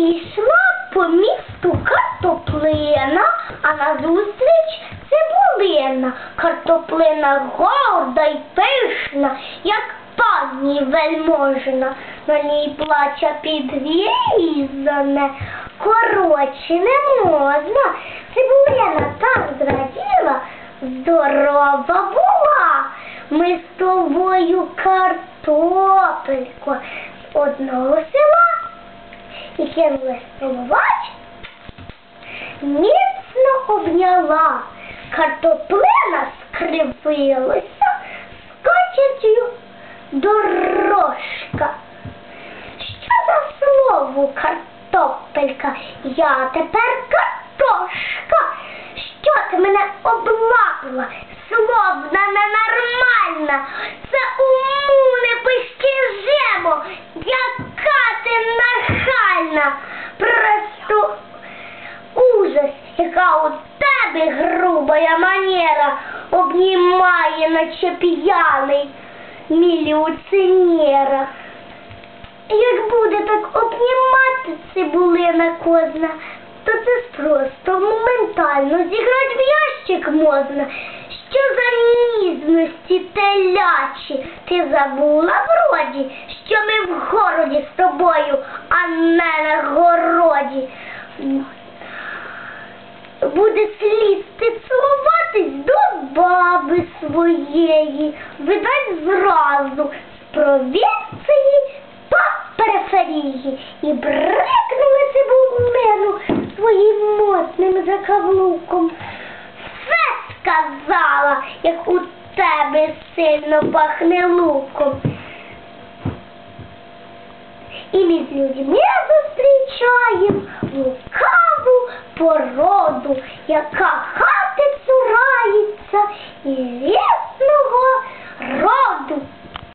Ішла по місту картоплина, а назустріч цибулина. Картоплина горда й пишна, як пані вельможна. На ній плача підрізане, коротше не можна. Цибулина так зраділа, здорова була. Ми з тобою картопелько з одного і кинулась міцно обняла. Картоплина скривилася скатертю дорожка. Що за слово картопелька? Я тепер картошка. Що ти мене облапила? Словна ненормальна. Це уму не постіжимо. Яка ти нахальна. Просто ужас, яка у тебе грубая манера обнімає, наче п'яний міліціонера. Як буде так обнімати цибулина козна, то це просто моментально зіграти в ящик можна. Що за ніжності телячі ти забула вроді, що ми в городі з тобою, а не на городі. Буде слізти цілуватись до баби своєї, видать зразу з провінції по периферії і брикнули цибулину своїм модним закавлуком. Все сказала, як у тебе сильно пахне луком. І ми з людьми зустрічаємо лукаву породу, яка хати цурається і